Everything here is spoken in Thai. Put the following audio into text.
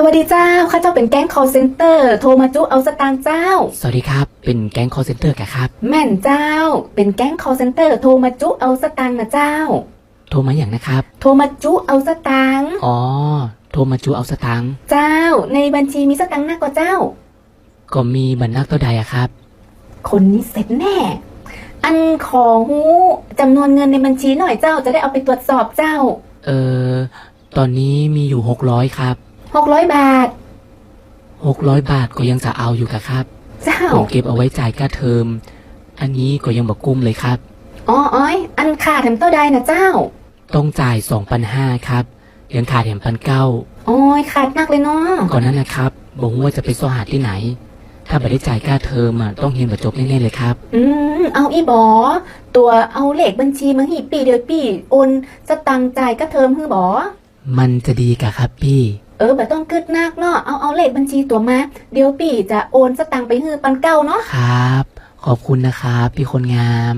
สวัสดีเจ้า ข้าเจ้าเป็นแก๊ง call center โทรมาจุเอาสตางค์เจ้า สวัสดีครับ เป็นแก๊ง call center กะครับ แม่นเจ้า เป็นแก๊ง call center โทรมาจุเอาสตางค์นะเจ้า โทรมาอย่างนะครับ โทรมาจุเอาสตางค์อ๋อ โทรมาจูเอาสตังค์เจ้า ในบัญชีมีสตางค์หน้ากว่าเจ้า ก็มีบรรนักเท่าใดอะครับ คนนี้เสร็จแน่ อันขอหูจำนวนเงินในบัญชีหน่อยเจ้าจะได้เอาไปตรวจสอบเจ้า เออตอนนี้มีอยู่หกร้อ ยครับ600บาท หกร้อยบาทก็ยังจะเอาอยู่กะครับเจ้า ผมเก็บเอาไว้จ่ายค่าเทอม อันนี้ก็ยังบอกกุ้มเลยครับ อ๋ออ้อย อันขาดแถมเต้าใดนะเจ้า ต้องจ่ายสองพันห้าครับ ยังขาดแถมพันเก้าโอ้ยขาดมากเลยเนาะก่อนนั้นนะครับบอกว่าจะไปสอหาที่ไหน ถ้าไม่ได้จ่ายค่าเทอมอะต้องเรียนแบบจบแน่ๆเลยครับ อืม เอาอีบอ ตัวเอาเลขบัญชีมาหีปีเดียวปีโอนสตังค์จ่ายก็เทิมฮือบอ มันจะดีกะครับพี่ เออแบบต้องกึดนักเนาะเอาเอาเลขบัญชีตัวมา เดี๋ยวปี่จะโอนสตังค์ไปฮือปันเก้าเนาะครับ ขอบคุณนะครับ พี่คนงาม